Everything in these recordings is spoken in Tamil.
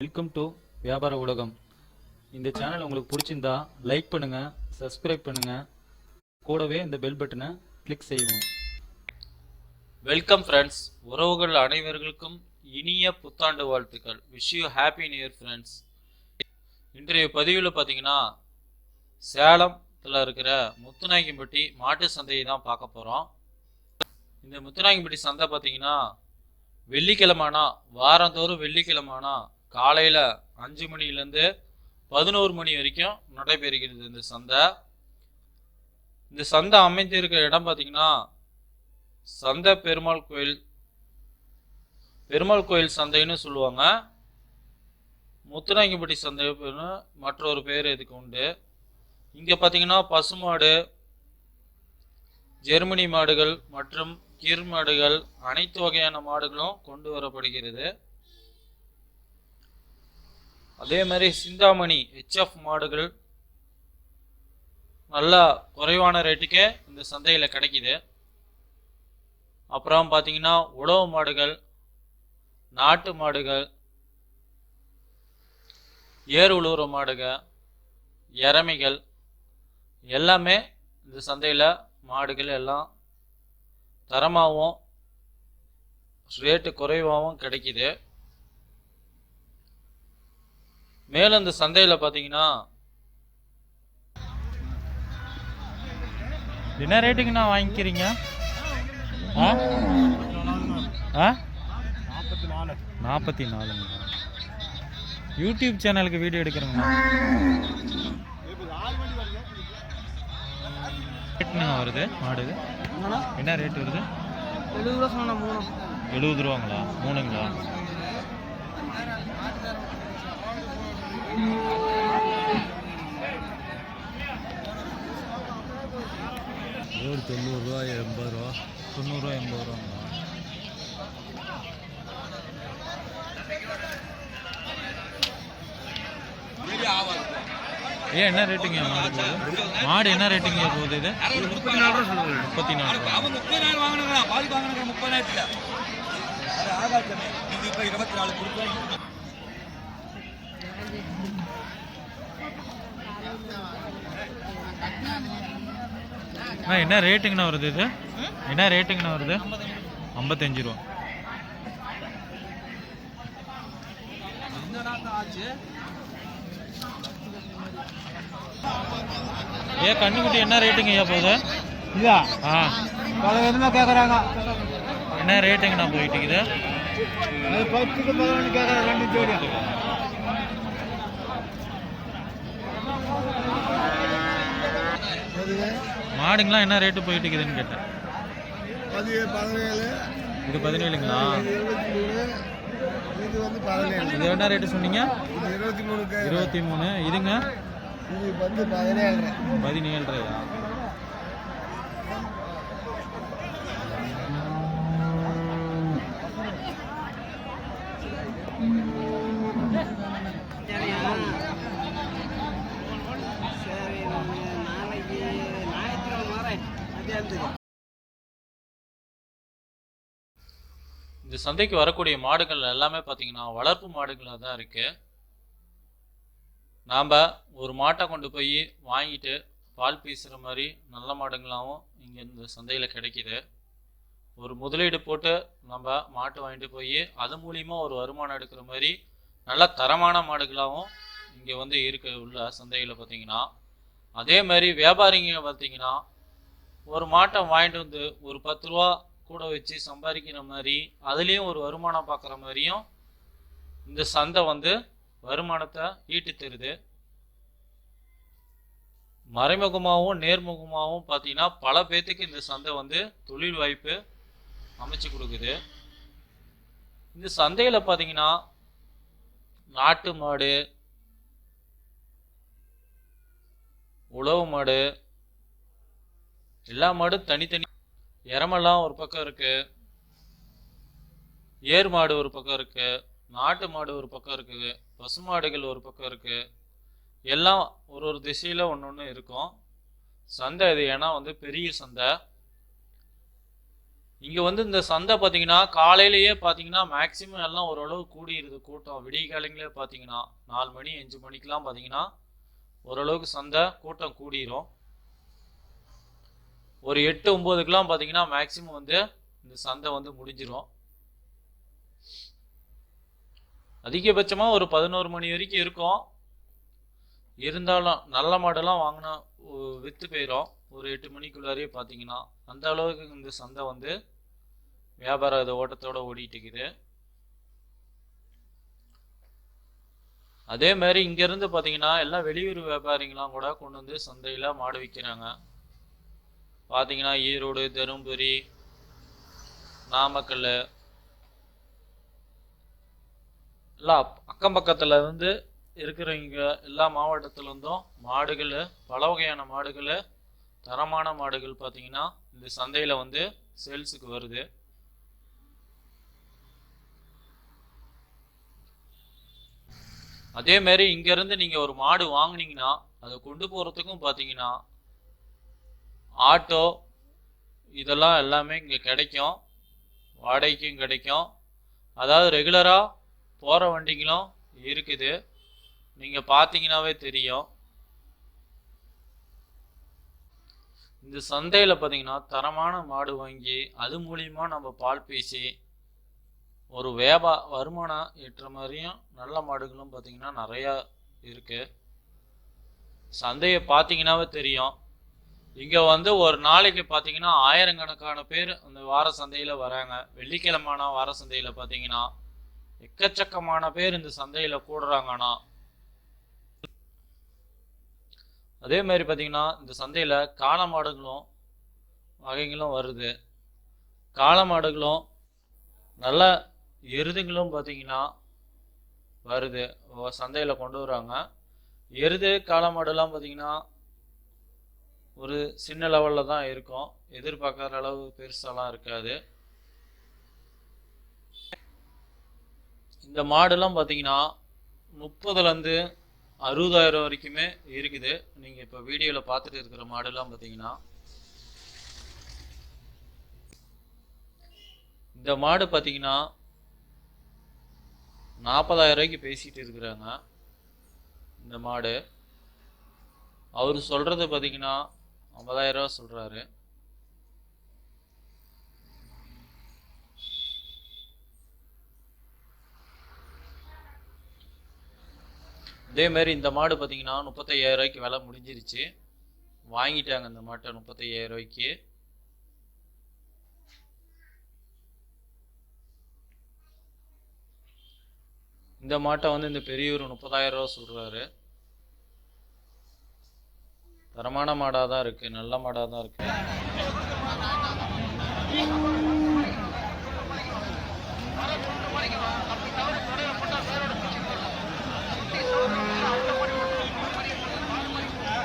வெல்கம் டு வியாபார உலகம் இந்த சேனல் உங்களுக்கு பிடிச்சிருந்தா லைக் பண்ணுங்க சப்ஸ்கிரைப் பண்ணுங்க. கூடவே இந்த பெல் பட்டனை கிளிக் செய்வோம் வெல்கம் ஃப்ரெண்ட்ஸ் உறவுகள் அனைவர்களுக்கும் இனிய புத்தாண்டு வாழ்த்துக்கள். Wish you happy new year friends இன்றைய பதிவில் பார்த்தீங்கன்னா சேலத்தில் இருக்கிற முத்துநாயகம்பட்டி மாட்டு சந்தையை தான் பார்க்க போகிறோம் இந்த முத்துநாயக்கம்பட்டி சந்தை பார்த்தீங்கன்னா வெள்ளிக்கிழமானா வாரந்தோறும் வெள்ளிக்கிழமானா காலையில் அஞ்சு மணிலேருந்து பதினோரு மணி வரைக்கும் நடைபெறுகிறது இந்த சந்தை. இந்த சந்தை அமைந்திருக்கிற இடம் பார்த்தீங்கன்னா சந்தை பெருமாள் கோயில். பெருமாள் கோயில் சந்தைன்னு சொல்லுவாங்க. முத்துராங்கிப்பட்டி சந்தை மற்றொரு பேர் இதுக்கு உண்டு. இங்கே பார்த்தீங்கன்னா பசுமாடு ஜெர்மனி மாடுகள் மற்றும் கிர் மாடுகள் அனைத்து வகையான மாடுகளும் கொண்டு வரப்படுகிறது. அதே மாதிரி சிந்தாமணி ஹெச்எஃப் மாடுகள் நல்லா குறைவான ரேட்டுக்கே இந்த சந்தையில் கிடைக்கிது. அப்புறம் பார்த்தீங்கன்னா உழவு மாடுகள் நாட்டு மாடுகள் ஏர் உழுவுற மாடுகள் இறமைகள் எல்லாமே இந்த சந்தையில் மாடுகள் எல்லாம் தரமாகவும் ரேட்டு குறைவாகவும் கிடைக்கிது. மேலும் இந்த சந்தையில் பார்த்தீங்கன்னா என்ன ரேட்டுக்குண்ணா வாங்கிக்கிறீங்க? ஆ? நாற்பத்தி நாலுங்களா யூடியூப் சேனலுக்கு வீடியோ எடுக்கிறேங்கண்ணா ரேட்டுண்ணா வருது மாடு? இது? என்ன ரேட் வருது? எழுபது ரூபா சொன்ன மூணு. எழுபது ரூபாங்களா? மூணுங்களா? ஒரு தொண்ணூறுரூவா எண்பது ரூபா. தொண்ணூறுரூவா எண்பது ரூபாங்களா? ஏன் என்ன ரேட்டுங்க மாடு போகுது? மாடு என்ன ரேட்டுங்க போகுது இது? முப்பத்தி நாலு ரூபா சொல்லுங்கள் முப்பத்தி நாலு. ரூபா முப்பத்தி நாலு வாங்கினா வாங்கினா முப்பதாயிரத்துல. அது ஆகாது இது இப்போ இருபத்தி நாலு என்ன ரேட்டுங்கண்ணா வருது இது? என்ன ரேட்டுங்கண்ணா வருது? ஐம்பத்தஞ்சு ரூபா. ஏ கண்ணுக்குட்டி என்ன ரேட்டுங்க ஐயா போகுது? இதா? ஆ. பல விதமாக கேட்குறாங்க என்ன ரேட்டுங்கண்ணா போயிட்டு அது பத்துக்கு பதினொன்று கேட்குறாங்க ரெண்டு ஜோடியா. மாடுங்களாம் என்ன ரேட்டு போயிட்டு இருக்குதுன்னு கேட்டேன் இது பதினேழுங்களா? இது இது என்ன ரேட்டு சொன்னீங்க? இது இருபத்தி மூணு இருபத்தி மூணு. இதுங்க? இது வந்து பதினேழு சரி நாளைக்கு ஞாயிற்றுக்கிழமை வரேன் மத்தியானத்துக்கு இந்த சந்தைக்கு வரக்கூடிய மாடுகள் எல்லாமே பார்த்தீங்கன்னா வளர்ப்பு மாடுகளாக தான் இருக்குது நாம் ஒரு மாட்டை கொண்டு போய் வாங்கிட்டு பால் பீசுகிற மாதிரி நல்ல மாடுங்களாகவும் இங்கே இந்த சந்தையில் கிடைக்கிது. ஒரு முதலீடு போட்டு நம்ம மாட்டு வாங்கிட்டு போய் அது மூலியமாக ஒரு வருமானம் எடுக்கிற மாதிரி நல்ல தரமான மாடுகளாகவும் இங்கே வந்து இருக்க உள்ள சந்தையில் பார்த்தீங்கன்னா அதே மாதிரி வியாபாரிங்க பார்த்தீங்கன்னா ஒரு மாட்டை வாங்கிட்டு வந்து ஒரு பத்து ரூபா கூட வச்சு சம்பாதிக்கிற மாதிரி அதுலேயும் ஒரு வருமானம் பார்க்குற மாதிரியும் இந்த சந்தை வந்து வருமானத்தை ஈட்டி தருது மறைமுகமாகவும் நேர்முகமாகவும் பார்த்தீங்கன்னா பல பேர்த்துக்கு இந்த சந்தை வந்து தொழில் வாய்ப்பு அமைச்சு கொடுக்குது. இந்த சந்தையில் பார்த்தீங்கன்னா நாட்டு மாடு உழவு மாடு எல்லா மாடும் தனித்தனி இறமெல்லாம் ஒரு பக்கம் இருக்கு. ஏர் மாடு ஒரு பக்கம் இருக்கு. நாட்டு மாடு ஒரு பக்கம் இருக்குது. பசுமாடுகள் ஒரு பக்கம் இருக்கு. எல்லாம் ஒரு ஒரு திசையில ஒன்று ஒன்று இருக்கும். சந்தை இது ஏன்னா வந்து பெரிய சந்தை. இங்கே வந்து இந்த சந்தை பார்த்தீங்கன்னா காலையிலேயே பார்த்தீங்கன்னா மேக்சிமம் எல்லாம் ஓரளவு கூடியிருது கூட்டம் விடிய காலங்களே பார்த்தீங்கன்னா நாலு மணி அஞ்சு மணிக்கெலாம் பார்த்தீங்கன்னா ஓரளவுக்கு சந்தை கூட்டம் கூடிரும். ஒரு எட்டு ஒம்போதுக்கெலாம் பார்த்தீங்கன்னா மேக்சிமம் வந்து இந்த சந்தை வந்து முடிஞ்சிடும் அதிகபட்சமாக ஒரு பதினோரு மணி வரைக்கும் இருக்கும். இருந்தாலும் நல்ல மாடெல்லாம் வாங்கினா விற்று போயிடும் ஒரு எட்டு மணிக்குள்ளாரையே பார்த்தீங்கன்னா அந்த அளவுக்கு இந்த சந்தை வந்து வியாபார இது ஓட்டத்தோடு ஓடிட்டு இருக்குது அதே மாதிரி இங்கேருந்து பார்த்தீங்கன்னா எல்லாம் வெளியூர் வியாபாரிங்களாம் கூட கொண்டு வந்து சந்தையில் மாடு விற்கிறாங்க பார்த்தீங்கன்னா ஈரோடு தருமபுரி நாமக்கல் எல்லாம் அக்கம் பக்கத்தில் இருந்து இருக்கிறவங்க எல்லா மாவட்டத்துலேருந்தும் மாடுகள் பல வகையான மாடுகள் தரமான மாடுகள் பார்த்தீங்கன்னா இந்த சந்தையில் வந்து சேல்ஸுக்கு வருது. அதேமாரி இங்கேருந்து நீங்கள் ஒரு மாடு வாங்கினீங்கன்னா அதை கொண்டு போகிறதுக்கும் பார்த்தீங்கன்னா ஆட்டோ இதெல்லாம் எல்லாமே இங்கே கிடைக்கும். வாடகைக்கும் கிடைக்கும். அதாவது ரெகுலராக போகிற வண்டிங்களும் இருக்குது. நீங்கள் பார்த்தீங்கன்னாவே தெரியும். இந்த சந்தையில் பார்த்தீங்கன்னா தரமான மாடு வாங்கி அது மூலியமா நம்ம பால் பேசி ஒரு வியாபா வருமானம் ஈட்டுற மாதிரியும் நல்ல மாடுகளும் பார்த்தீங்கன்னா நிறையா இருக்குது சந்தையை பார்த்தீங்கன்னாவே தெரியும். இங்கே வந்து ஒரு நாளைக்கு பார்த்தீங்கன்னா ஆயிரக்கணக்கான பேர் அந்த வார சந்தையில் வராங்க. வெள்ளிக்கிழமான வார சந்தையில் பார்த்தீங்கன்னா எக்கச்சக்கமான பேர் இந்த சந்தையில் கூடுறாங்கன்னா அதே மாதிரி பார்த்தீங்கன்னா இந்த சந்தையில் காளை மாடுகளும் வகைகளும் வருது. காளை மாடுகளும் நல்ல எருதுங்களும் பார்த்தீங்கன்னா வருது. சந்தையில் கொண்டு வராங்க. எருது காளை மாடுலாம் பார்த்தீங்கன்னா ஒரு சின்ன லெவலில் தான் இருக்கும். எதிர்பார்க்குற அளவு பெருசாலாம் இருக்காது. இந்த மாடுலாம் பார்த்தீங்கன்னா முப்பதுலேருந்து அறுபதாயிரம் வரைக்குமே இருக்குது. நீங்கள் இப்போ வீடியோவில் பார்த்துட்டு இருக்கிற மாடுலாம் பார்த்தீங்கன்னா இந்த மாடு பார்த்தீங்கன்னா நாற்பதாயிரம் ரூபாய்க்கு பேசிகிட்டு இருக்கிறாங்க. இந்த மாடு. அவர் சொல்கிறது பார்த்தீங்கன்னா ஐம்பதாயிரம் ரூபா சொல்கிறாரு அதே மாதிரி இந்த மாடு பார்த்தீங்கன்னா முப்பத்தையாயிரம் ரூபாய்க்கு விலை முடிஞ்சிருச்சு. வாங்கிட்டாங்க இந்த மாட்டை முப்பத்தையாயிரம் ரூபாய்க்கு. இந்த மாட்டை வந்து இந்த பெரியவர் முப்பதாயிரம் ரூபா சொல்கிறாரு தரமான மாடாக தான் இருக்குது நல்ல மாடாக தான் இருக்குது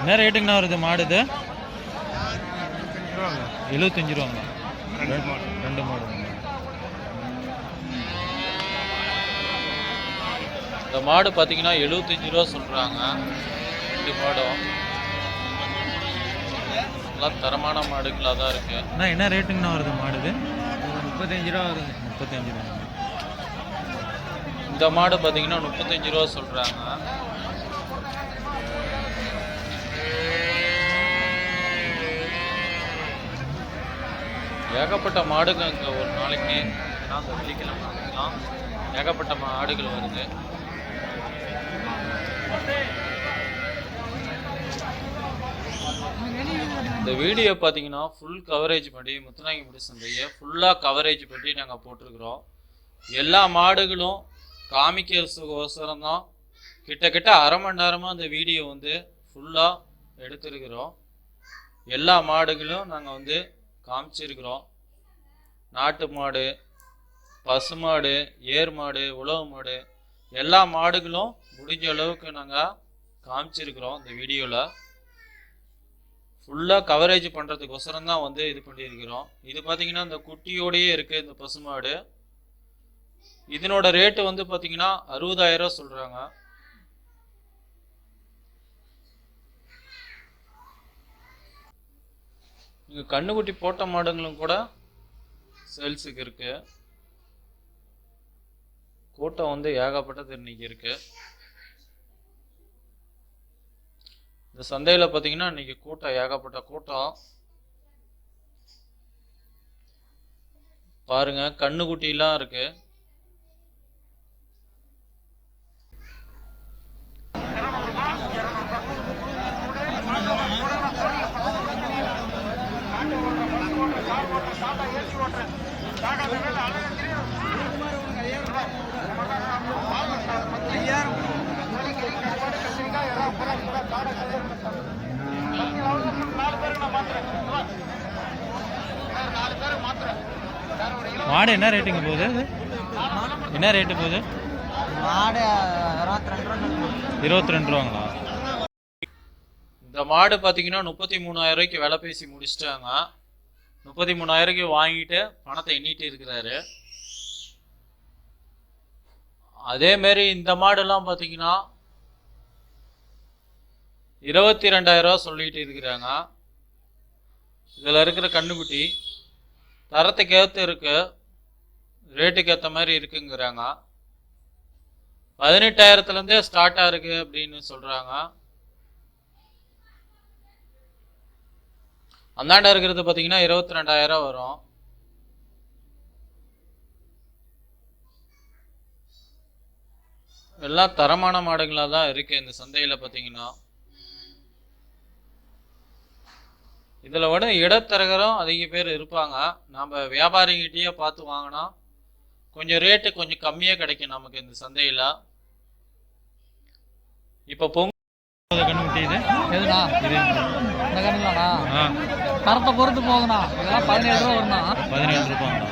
என்ன ரேட்டுங்கண்ணா வருது மாடு இது எழுபத்தஞ்சு ரூபாங்களா ரெண்டு மாடு. இந்த மாடு பார்த்தீங்கன்னா எழுபத்தஞ்சு ரூபா சொல்றாங்க. ரெண்டு மாடும். எல்லாம் தரமான மாடுகளாக தான் இருக்கு. அண்ணா என்ன ரேட்டுங்கண்ணா வருது மாடு இது முப்பத்தஞ்சு ரூபா வருங்க முப்பத்தஞ்சு ரூபா இந்த மாடு பார்த்தீங்கன்னா முப்பத்தஞ்சு ரூபா சொல்றாங்க. ஏகப்பட்ட மாடுங்க இங்கே ஒரு நாளைக்கு. ஏன்னா அந்த வெள்ளிக்கிழமை ஏகப்பட்ட மாடுகள் வருது. இந்த வீடியோ பார்த்தீங்கன்னா ஃபுல் கவரேஜ் பண்ணி முத்துநாயகிபுரி சந்தையை ஃபுல்லாக கவரேஜ் பண்ணி நாங்கள் போட்டிருக்கிறோம். எல்லா மாடுகளும் காமிக்கிறதுக்கோசரம் தான். கிட்டத்தட்ட அரை மணி நேரமாக அந்த வீடியோ வந்து ஃபுல்லாக எடுத்திருக்கிறோம். எல்லா மாடுகளும் நாங்கள் வந்து காமிச்சிருக்கிறோம். நாட்டு மாடு பசு மாடு ஏர் மாடு உழவு மாடு எல்லா மாடுகளும் முடிஞ்ச அளவுக்கு நாங்கள் காமிச்சிருக்கிறோம் இந்த வீடியோவில் ஃபுல்லாக கவரேஜ் பண்ணுறதுக்கோசரம் தான் வந்து இது பண்ணியிருக்கிறோம். இது பார்த்தீங்கன்னா இந்த குட்டியோடையே இருக்குது இந்த பசுமாடு இதனோட ரேட்டு வந்து பார்த்தீங்கன்னா அறுபதாயிரம் சொல்கிறாங்க நீங்கள் கண்ணுக்குட்டி போட்ட மாடுங்களும் கூட சேல்ஸுக்கு இருக்கு. கூட்டம் வந்து ஏகப்பட்டது இன்னைக்கு இருக்கு. இந்த சந்தையில் பார்த்தீங்கன்னா இன்னைக்கு கூட்டம் ஏகப்பட்ட கூட்டம். பாருங்க கண்ணுக்குட்டிலாம் இருக்குது மாடு என்ன ரேட்டுங்க போகுது? என்ன ரேட்டு போகுது? மாடு இருபத்தி ரெண்டு ரூபாங்களா? இந்த மாடு பார்த்தீங்கன்னா முப்பத்தி மூணாயிரம் ரூபாய்க்கு விலை பேசி முடிச்சிட்டாங்க. முப்பத்தி மூணாயிரம் ரூபாய்க்கு வாங்கிட்டு பணத்தை எண்ணிட்டு இருக்கிறாரு. அதே மாதிரி இந்த மாடெல்லாம் பார்த்தீங்கன்னா இருபத்தி ரெண்டாயிரம் ரூபா சொல்லிட்டு இருக்கிறாங்க. இதில் இருக்கிற கண்ணுக்குட்டி தரத்துக்கு ஏற்ற இருக்கு. ரேட்டுக்கு ஏற்ற மாதிரி இருக்குங்கிறாங்க. பதினெட்டாயிரத்துலேருந்தே ஸ்டார்ட்டாக இருக்கு அப்படின்னு சொல்கிறாங்க அந்தாண்ட இருக்கிறது பார்த்தீங்கன்னா இருபத்தி ரெண்டாயிரம் வரும். எல்லாம் தரமான மாடுகளாக தான் இருக்குது இந்த சந்தையில் பார்த்தீங்கன்னா இதில் விட இடத்தரகரும் அதிக பேர் இருப்பாங்க. நம்ம வியாபாரிகிட்டயே பார்த்து வாங்கினா கொஞ்சம் ரேட்டு கொஞ்சம் கம்மியாக கிடைக்கும் நமக்கு இந்த சந்தையில். இப்போ பொங்க கண்ணுக்குட்டி இது எதுண்ணா இது இந்த கண்ணுங்களாண்ணா ஆ. தரத்தை பொறுத்து போகுதுண்ணா. இதெல்லாம் பதினேழு ரூபா வரும்ண்ணா. பதினேழு ரூபாங்களா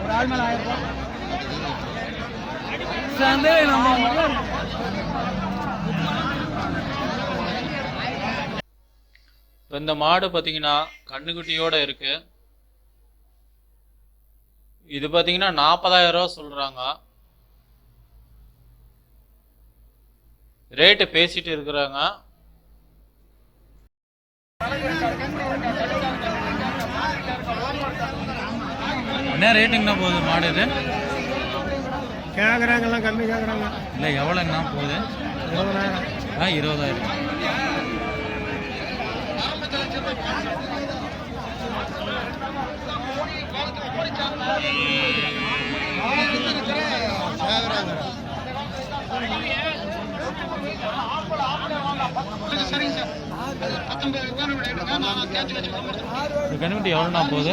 ஒரு ஆள் மேல ஆயிரம் ரூபாய் சந்தையில் நம்ம இப்போ இந்த மாடு பார்த்தீங்கன்னா கண்ணுக்குட்டியோட இருக்கு. இது பார்த்தீங்கன்னா நாற்பதாயிரம் ரூபா சொல்றாங்க. ரேட்டு பேசிட்டு இருக்கிறாங்க. என்ன ரேட்டுங்கண்ணா போகுது மாடு இது? கேட்குறாங்கலாம் கம்மி கேட்குறாங்க இல்லை எவ்வளோங்கண்ணா போகுது? இருபதாயிரம். ஆ இருபதாயிரம். கண்ணுக்குட்டி எவ்வளோண்ணா போகுது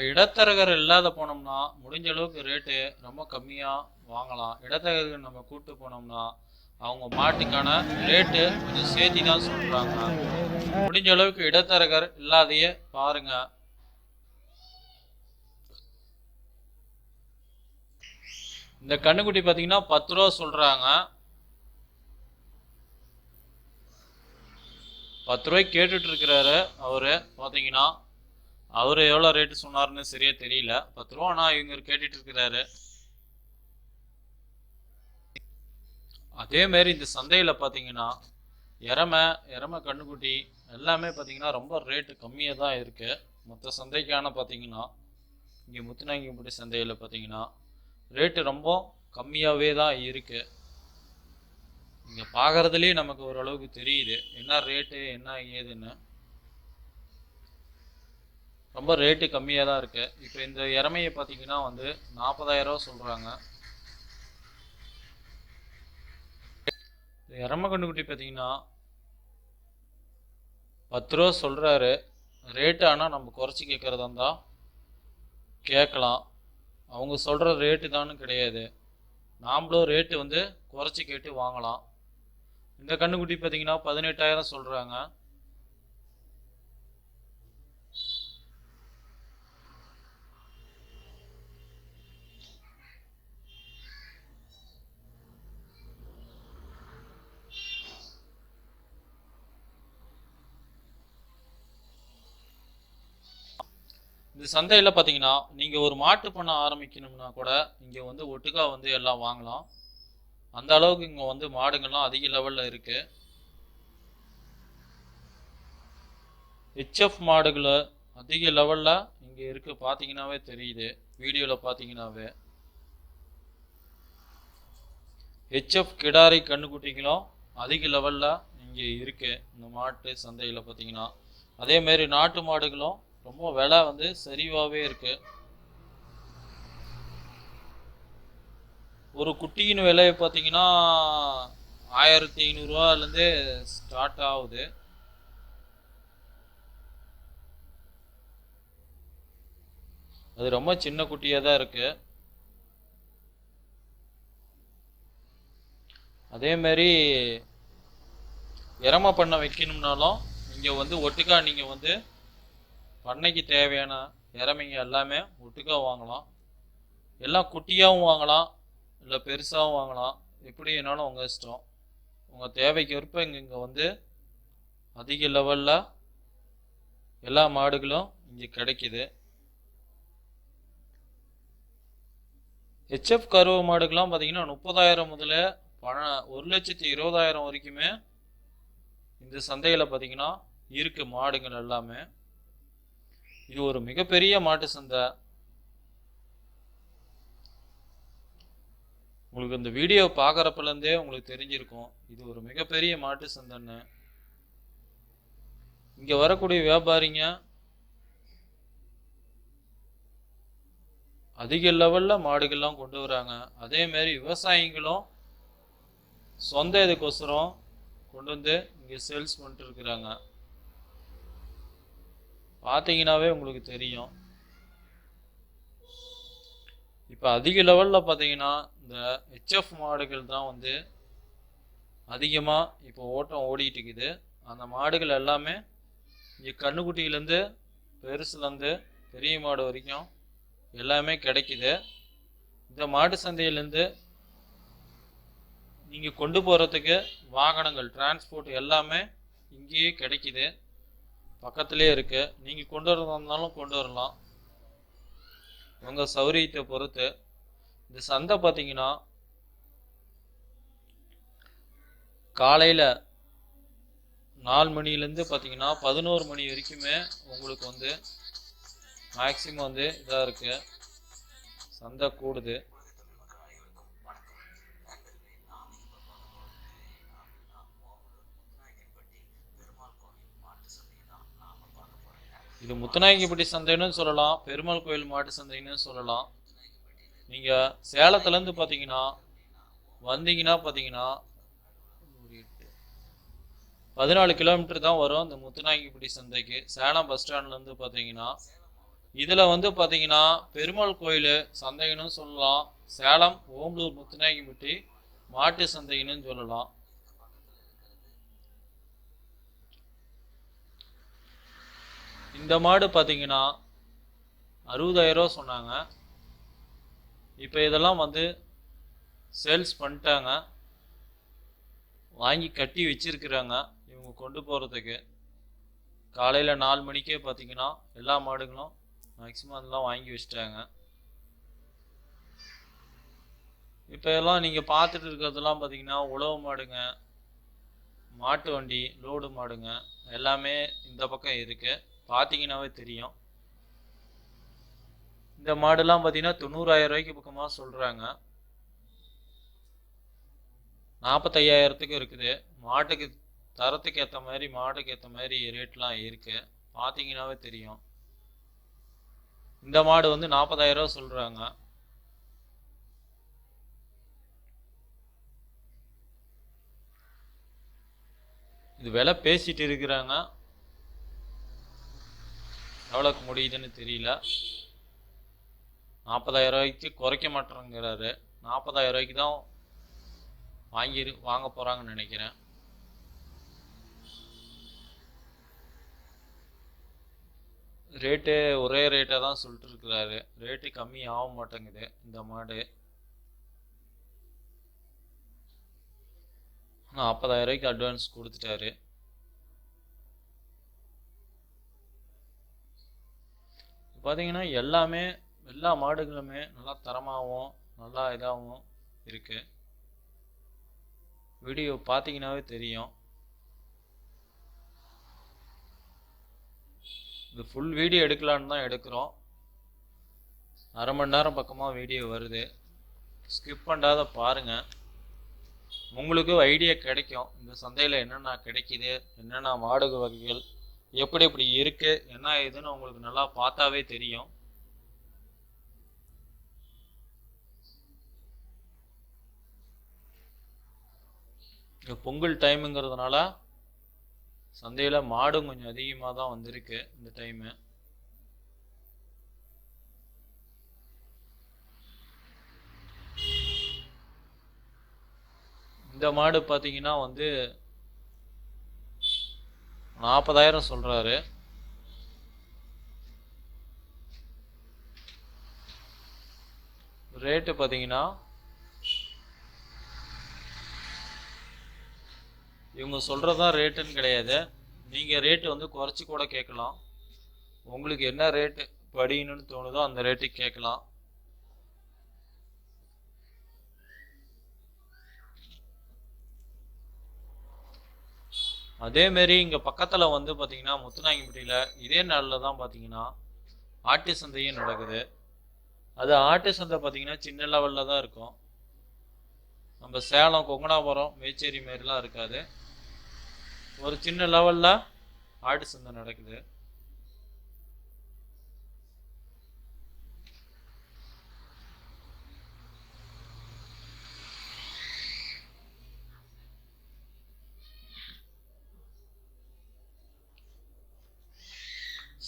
நம்ம இடத்தரகர் இல்லாத போனோம்னா முடிஞ்ச அளவுக்கு ரேட்டு ரொம்ப கம்மியாக வாங்கலாம். இடத்தரகர்கள் நம்ம கூப்பிட்டு போனோம்னா அவங்க மாட்டுக்கான ரேட்டு கொஞ்சம் சேர்த்தி தான் சொல்கிறாங்க முடிஞ்ச அளவுக்கு இடத்தரகர் இல்லாதையே பாருங்க. இந்த கண்ணுக்குட்டி பார்த்தீங்கன்னா பத்து ரூபா சொல்கிறாங்க பத்து ரூபாய்க்கு கேட்டுட்டு இருக்கிறாரு அவரு. பார்த்தீங்கன்னா அவர் எவ்வளோ ரேட்டு சொன்னார்னு சரியா தெரியல. பத்து ரூபா ஆனால் இவங்க கேட்டுட்டு இருக்கிறாரு. அதேமாரி இந்த சந்தையில் பார்த்தீங்கன்னா இறமை இறமை கண்ணுக்குட்டி எல்லாமே பார்த்தீங்கன்னா ரொம்ப ரேட்டு கம்மியாக தான் இருக்குது மொத்த சந்தைக்கான பார்த்தீங்கன்னா இங்கே முத்துநாங்கிப்பட்டி சந்தையில் பார்த்தீங்கன்னா ரேட்டு ரொம்ப கம்மியாகவே தான் இருக்குது இங்கே பார்க்குறதுலேயே நமக்கு ஓரளவுக்கு தெரியுது. என்ன ரேட்டு என்ன ஏதுன்னு. ரொம்ப ரேட்டு கம்மியாக தான் இருக்குது இப்போ இந்த இறமையை பார்த்தீங்கன்னா வந்து நாற்பதாயிரரூவா சொல்கிறாங்க இறம கண்டுக்குட்டி பார்த்தீங்கன்னா பத்து ரூபா சொல்கிறாரு ரேட்டு ஆனால் நம்ம குறைச்சி கேட்குறதா இருந்தால் கேட்கலாம் அவங்க சொல்கிற ரேட்டு தான்னு கிடையாது. நாமளும் ரேட்டு வந்து குறைச்சி கேட்டு வாங்கலாம். இந்த கண்ணுக்குட்டி பார்த்தீங்கன்னா பதினெட்டாயிரம் சொல்கிறாங்க இந்த சந்தையில் பார்த்தீங்கன்னா நீங்கள் ஒரு மாட்டு பண்ண ஆரம்பிக்கணும்னா கூட இங்கே வந்து ஒட்டுக்கா வந்து எல்லாம் வாங்கலாம். அந்த அளவுக்கு இங்கே வந்து மாடுங்கள்லாம் அதிக லெவலில் இருக்குது ஹெச்எஃப் மாடுகளை அதிக லெவலில் இங்கே இருக்கு பார்த்தீங்கன்னாவே தெரியுது. வீடியோவில் பார்த்தீங்கன்னாவே ஹெச்எஃப் கிடாரி கண்ணுக்குட்டிகளும் அதிக லெவலில் இங்கே இருக்குது இந்த மாட்டு சந்தையில் பார்த்தீங்கன்னா அதேமாரி நாட்டு மாடுகளும் ரொம்ப விலை வந்து சரிவாகவே இருக்குது ஒரு குட்டியின் விலையை பார்த்தீங்கன்னா ஆயிரத்தி ஐநூறுரூவாலேருந்து ஸ்டார்ட் ஆகுது. அது ரொம்ப சின்ன குட்டியாக தான் இருக்குது அதே மாதிரி பண்ண வைக்கணும்னாலும் இங்கே வந்து ஒட்டுக்கா நீங்கள் வந்து பண்ணைக்கு தேவையான இறமைங்க எல்லாமே ஒட்டுக்காக வாங்கலாம். எல்லாம் குட்டியாகவும் வாங்கலாம் இல்லை பெருசாகவும் வாங்கலாம். எப்படி வேணாலும் உங்கள் இஷ்டம். உங்கள் தேவைக்கு ஏற்ப இங்கே இங்கே வந்து அதிக லெவலில் எல்லா மாடுகளும் இங்கே கிடைக்குது. ஹெச்எஃப் கருவ மாடுகள்லாம் பார்த்தீங்கன்னா முப்பதாயிரம் முதல்ல பண ஒரு லட்சத்தி இருபதாயிரம் வரைக்குமே இந்த சந்தையில் பார்த்தீங்கன்னா இருக்குது மாடுகள் எல்லாமே. இது ஒரு மிகப்பெரிய மாட்டு சந்தை. உங்களுக்கு இந்த வீடியோ பார்க்குறப்பலேருந்தே உங்களுக்கு தெரிஞ்சிருக்கும். இது ஒரு மிகப்பெரிய மாட்டு சந்தைன்னு. இங்கே வரக்கூடிய வியாபாரிங்க அதிக லெவலில் மாடுகள்லாம் கொண்டு வராங்க. அதேமாரி விவசாயிங்களும் விவசாயிகளும் சொந்த இதுக்கோசரம் கொண்டு வந்து இங்கே சேல்ஸ் பண்ணிட்டு இருக்கிறாங்க. பார்த்தீங்கன்னாவே உங்களுக்கு தெரியும். இப்போ அதிக லெவலில் பார்த்தீங்கன்னா இந்த ஹெச்எஃப் மாடுகள் தான் வந்து அதிகமாக இப்போ ஓட்டம் ஓடிட்டு இருக்குது. அந்த மாடுகள் எல்லாமே இங்கே கண்ணுக்குட்டியிலேருந்து பெருசுலேருந்து பெரிய மாடு வரைக்கும் எல்லாமே கிடைக்குது. இந்த மாட்டு சந்தையிலேருந்து நீங்கள் கொண்டு போகிறதுக்கு வாகனங்கள் டிரான்ஸ்போர்ட் எல்லாமே இங்கேயே கிடைக்குது. பக்கத்துலேயே இருக்குது நீங்கள் கொண்டு வரதாலும் கொண்டு வரலாம். உங்கள் சௌரியத்தை பொறுத்து. இந்த சந்தை பார்த்தீங்கன்னா காலையில் நாலு மணிலேருந்து பார்த்தீங்கன்னா பதினோரு மணி வரைக்குமே உங்களுக்கு வந்து மேக்சிமம் வந்து இதாக இருக்குது சந்தை கூடுது. இது முத்துநாயக்கிப்பட்டி சந்தைன்னு சொல்லலாம் பெருமாள் கோயில் மாட்டு சந்தைன்னு சொல்லலாம். நீங்கள் சேலத்துலேருந்து பார்த்தீங்கன்னா வந்தீங்கன்னா பார்த்தீங்கன்னா பதினாலு கிலோமீட்டர் தான் வரும் இந்த முத்துநாயகிப்பட்டி சந்தைக்கு. சேலம் பஸ் ஸ்டாண்ட்லேருந்து பார்த்தீங்கன்னா இதில் வந்து பார்த்தீங்கன்னா பெருமாள் கோயில் சந்தைன்னு சொல்லலாம். சேலம் ஓம்பலூர் முத்துநாயக்கிப்பட்டி மாட்டு சந்தைன்னு சொல்லலாம். இந்த மாடு பார்த்தீங்கன்னா அறுபதாயிரம் சொன்னாங்க. இப்போ இதெல்லாம் வந்து சேல்ஸ் பண்ணிட்டாங்க. வாங்கி கட்டி வச்சிருக்கிறாங்க. இவங்க கொண்டு போகிறதுக்கு காலையில் நாலு மணிக்கே பார்த்தீங்கன்னா எல்லா மாடுகளும் மேக்ஸிமம் அதெல்லாம் வாங்கி வச்சிட்டாங்க. இப்போ எல்லாம் நீங்கள் பார்த்துட்டு இருக்கிறதெல்லாம் பார்த்தீங்கன்னா உழவு மாடுங்க மாட்டு வண்டி லோடு மாடுங்க எல்லாமே இந்த பக்கம் இருக்குது பார்த்தீங்கன்னாவே தெரியும். இந்த மாடுலாம் பார்த்தீங்கன்னா தொண்ணூறாயிரம் ரூபாய்க்கு பக்கமாக சொல்கிறாங்க நாற்பத்தையாயிரத்துக்கு இருக்குது. மாட்டுக்கு தரத்துக்கு ஏற்ற மாதிரி மாட்டுக்கு ஏற்ற மாதிரி ரேட்லாம் இருக்குது பார்த்தீங்கன்னாவே தெரியும். இந்த மாடு வந்து நாற்பதாயிரம் ரூபா சொல்கிறாங்க இது விலை பேசிட்டு இருக்கிறாங்க. எவ்வளோக்கு முடியுதுன்னு தெரியல. நாற்பதாயிரம் ரூபாய்க்கு குறைக்க மாட்டேங்கிறாரு. நாற்பதாயிரம் ரூபாய்க்கு தான் வாங்கி வாங்க போகிறாங்கன்னு நினைக்கிறேன். ரேட்டு ஒரே ரேட்டை தான் சொல்லிட்டு இருக்கிறாரு. ரேட்டு கம்மி ஆக மாட்டேங்குது இந்த மாடு. நாற்பதாயிரம் ரூபாய்க்கு அட்வான்ஸ் கொடுத்துட்டாரு. பார்த்தீங்கன்னா எல்லாமே எல்லா மாடுகளுமே நல்லா தரமாகவும் நல்லா இதாகவும் இருக்குது வீடியோ பார்த்தீங்கன்னாவே தெரியும். இது ஃபுல் வீடியோ எடுக்கலான்னு தான் எடுக்கிறோம். அரை மணி நேரம் பக்கமாக வீடியோ வருது. ஸ்கிப் பண்ணாத பாருங்கள் உங்களுக்கு ஐடியா கிடைக்கும். இந்த சந்தையில் என்னென்ன கிடைக்குது என்னென்ன மாடு வகைகள் எப்படி எப்படி இருக்கு என்ன ஏதுன்னு உங்களுக்கு நல்லா பார்த்தாவே தெரியும். பொங்கல் டைமுங்கிறதுனால சந்தையில் மாடும் கொஞ்சம் அதிகமாக தான் வந்திருக்கு இந்த டைமு இந்த மாடு பார்த்தீங்கன்னா வந்து நாற்பதாயிரம் சொல்கிறாரு ரேட்டு பார்த்தீங்கன்னா இவங்க சொல்கிறது தான் ரேட்டுன்னு கிடையாது. நீங்கள் ரேட்டு வந்து குறைச்சி கூட கேட்கலாம். உங்களுக்கு என்ன ரேட்டு படிக்கணும்னு தோணுதோ அந்த ரேட்டுக்கு கேட்கலாம். அதேமாரி இங்கே பக்கத்தில் வந்து பார்த்தீங்கன்னா முத்துநாயகம்பட்டியில் இதே நாளில் தான் பார்த்தீங்கன்னா ஆட்டு சந்தையும் நடக்குது. அது ஆட்டு சந்தை பார்த்தீங்கன்னா சின்ன லெவலில் தான் இருக்கும். நம்ம சேலம் கொங்கனாபுரம் மேச்சேரி மாரிலாம் இருக்காது. ஒரு சின்ன லெவலில் ஆட்டு சந்தை நடக்குது.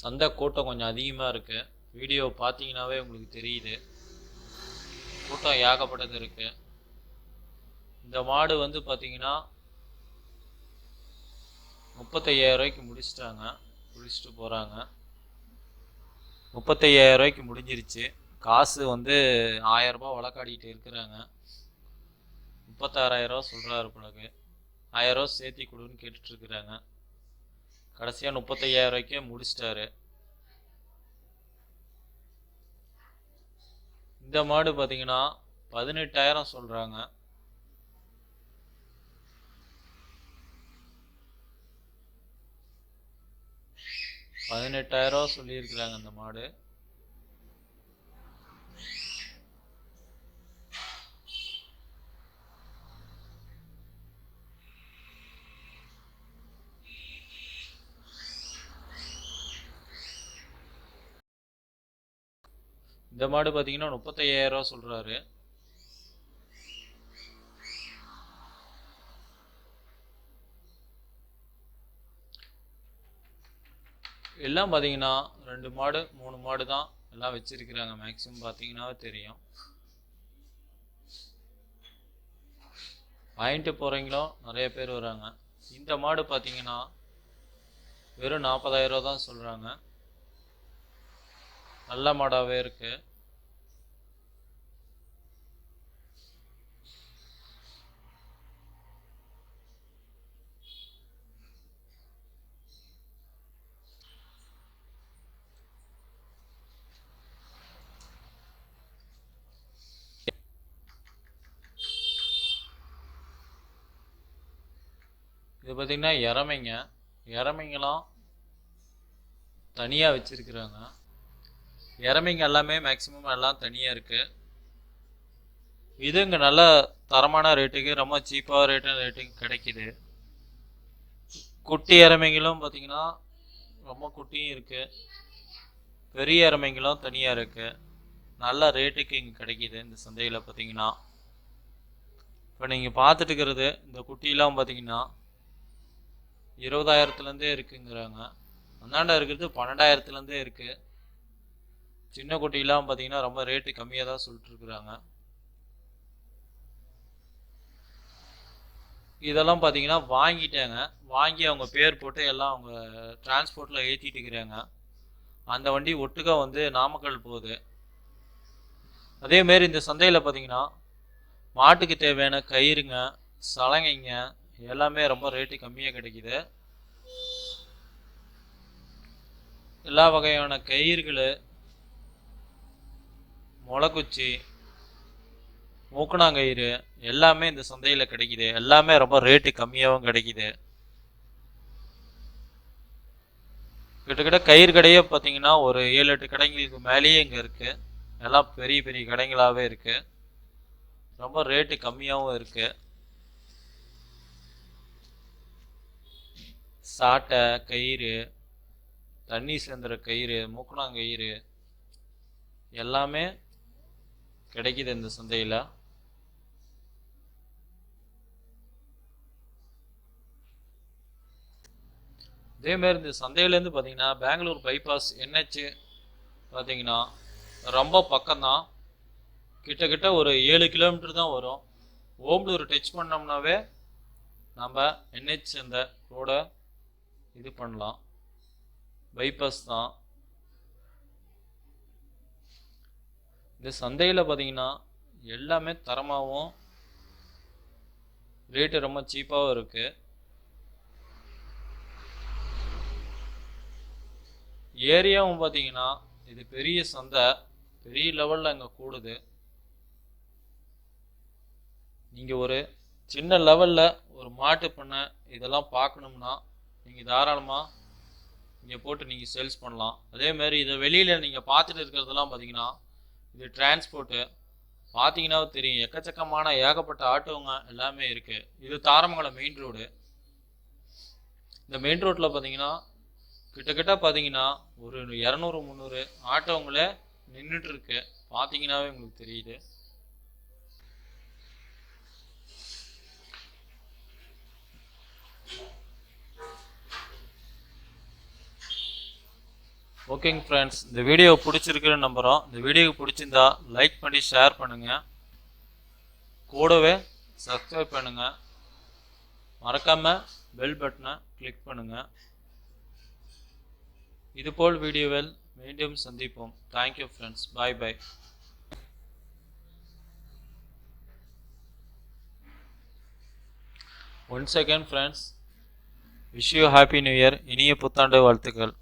சந்தை கூட்டம் கொஞ்சம் அதிகமாக இருக்குது வீடியோ பார்த்தீங்கன்னாவே உங்களுக்கு தெரியுது. கூட்டம் ஏகப்பட்டது இருக்குது இந்த மாடு வந்து பார்த்தீங்கன்னா முப்பத்தையாயிரம் ரூபாய்க்கு முடிச்சிட்டாங்க. முடிச்சுட்டு போகிறாங்க முப்பத்தையாயிரம் ரூபாய்க்கு முடிஞ்சிருச்சு. காசு வந்து ஆயரரூபா வழக்காடிக்கிட்டு இருக்கிறாங்க. முப்பத்தாறாயிரம் ரூபா சொல்கிறாரு பிறகு ஆயிரம் ரூபா சேர்த்தி கொடுன்னு கேட்டுட்ருக்குறாங்க கடைசியாக முப்பத்தையாயிரம் ரூபாய்க்கே முடிச்சிட்டாரு. இந்த மாடு பார்த்தீங்கன்னா பதினெட்டாயிரம் சொல்கிறாங்க பதினெட்டாயிரம் சொல்லியிருக்கிறாங்க அந்த மாடு. இந்த மாடு பார்த்தீங்கன்னா முப்பத்தையாயிரம் ரூபா சொல்கிறாரு எல்லாம் பார்த்தீங்கன்னா ரெண்டு மாடு மூணு மாடு தான் எல்லாம் வச்சிருக்கிறாங்க. மேக்ஸிமம் பார்த்தீங்கன்னாவே தெரியும். வாங்கிட்டு போகிறவங்களும் நிறைய பேர் வராங்க. இந்த மாடு பார்த்தீங்கன்னா வெறும் நாற்பதாயிரம் தான் சொல்கிறாங்க நல்ல மாடாகவே இருக்குது இது பார்த்திங்கன்னா இறமைங்க. இறமைங்கலாம் தனியாக வச்சுருக்குறாங்க. இறமைங்க எல்லாமே மேக்ஸிமம் எல்லாம் தனியாக இருக்குது இது இங்கே நல்ல தரமான ரேட்டுக்கு ரொம்ப சீப்பாக ரேட்டு ரேட்டுக்கு கிடைக்குது. குட்டி இறமைங்களும் பார்த்தீங்கன்னா ரொம்ப குட்டியும் இருக்குது பெரிய இறமைங்களும் தனியாக இருக்குது நல்ல ரேட்டுக்கு இங்கே கிடைக்கிது இந்த சந்தையில் பார்த்தீங்கன்னா இப்போ நீங்கள் பார்த்துட்டு இருக்கிறது இந்த குட்டிலாம் பார்த்திங்கன்னா இருபதாயிரத்துலேருந்தே இருக்குங்கிறாங்க. அந்தாண்டா இருக்கிறது பன்னெண்டாயிரத்துலேருந்தே இருக்குது சின்ன குட்டிலாம் பார்த்தீங்கன்னா ரொம்ப ரேட்டு கம்மியாக தான் சொல்லிட்டுருக்குறாங்க. இதெல்லாம் பார்த்தீங்கன்னா வாங்கிட்டாங்க. வாங்கி அவங்க பேர் போட்டு எல்லாம் அவங்க டிரான்ஸ்போர்ட்டில் ஏற்றிட்டு இருக்கிறாங்க. அந்த வண்டி ஒட்டுக்கா வந்து நாமக்கல் போகுது. அதேமாரி இந்த சந்தையில் பார்த்தீங்கன்னா மாட்டுக்கு தேவையான கயிறுங்க சலங்கைங்க எல்லாமே ரொம்ப ரேட்டு கம்மியாக கிடைக்குது. எல்லா வகையான கயிறுகள் முளைக்குச்சி மூக்கணாங்கயிறு எல்லாமே இந்த சந்தையில் கிடைக்குது. எல்லாமே ரொம்ப ரேட்டு கம்மியாகவும் கிடைக்குது. கிட்டத்தட்ட கயிறு கடையே பார்த்தீங்கன்னா ஒரு ஏழு எட்டு கடைங்களுக்கு மேலேயே இங்கே இருக்குது எல்லாம் பெரிய பெரிய கடைங்களாகவே இருக்குது ரொம்ப ரேட்டு கம்மியாகவும் இருக்குது சாட்டை கயிறு தண்ணி சேர்ந்துற கயிறு மூக்கணாங்கயிறு எல்லாமே கிடைக்குது இந்த சந்தையில். இதேமாரி இந்த சந்தையிலேருந்து பார்த்தீங்கன்னா பெங்களூர் பைபாஸ் என்ஹெச் பார்த்தீங்கன்னா ரொம்ப பக்கம்தான். கிட்டக்கிட்ட ஒரு ஏழு கிலோமீட்டர் தான் வரும். ஓம்பலூர் டச் பண்ணோம்னாவே நம்ம என்ஹெச் அந்த ரோடை இது பண்ணலாம். பைபாஸ் தான். இந்த சந்தையில் பார்த்தீங்கன்னா எல்லாமே தரமாகவும் ரேட்டு ரொம்ப சீப்பாகவும் இருக்குது ஏரியாவும் பார்த்தீங்கன்னா இது பெரிய சந்தை. பெரிய லெவலில் அங்கே கூடுது. நீங்கள் ஒரு சின்ன லெவலில் ஒரு மாட்டு பண்ணை இதெல்லாம் பார்க்கணும்னா நீங்கள் தாராளமாக இங்கே போட்டு நீங்கள் சேல்ஸ் பண்ணலாம். அதே மாதிரி இதை வெளியில் நீங்கள் பார்த்துட்டு இருக்கிறதெல்லாம் பார்த்தீங்கன்னா இது டிரான்ஸ்போர்ட்டு பார்த்தீங்கன்னா தெரியும். எக்கச்சக்கமான ஏகப்பட்ட ஆட்டோங்க எல்லாமே இருக்குது இது தாரமங்கலம் மெயின் ரோடு இந்த மெயின் ரோட்டில் பார்த்தீங்கன்னா கிட்டத்தட்ட பார்த்தீங்கன்னா ஒரு இரநூறு முந்நூறு ஆட்டோங்களே நின்றுட்டுருக்கு பார்த்தீங்கன்னாவே உங்களுக்கு தெரியுது. ஓகேங்க ஃப்ரெண்ட்ஸ் இந்த வீடியோ பிடிச்சிருக்குன்னு நம்புகிறோம் இந்த வீடியோ பிடிச்சிருந்தா லைக் பண்ணி ஷேர் பண்ணுங்கள் கூடவே சப்ஸ்கிரைப் பண்ணுங்கள் மறக்காமல் பெல் பட்டனை கிளிக் பண்ணுங்கள் இதுபோல் வீடியோவில் மீண்டும் சந்திப்போம். Thank you friends bye bye one second friends wish you happy new year இனிய புத்தாண்டு வாழ்த்துக்கள்.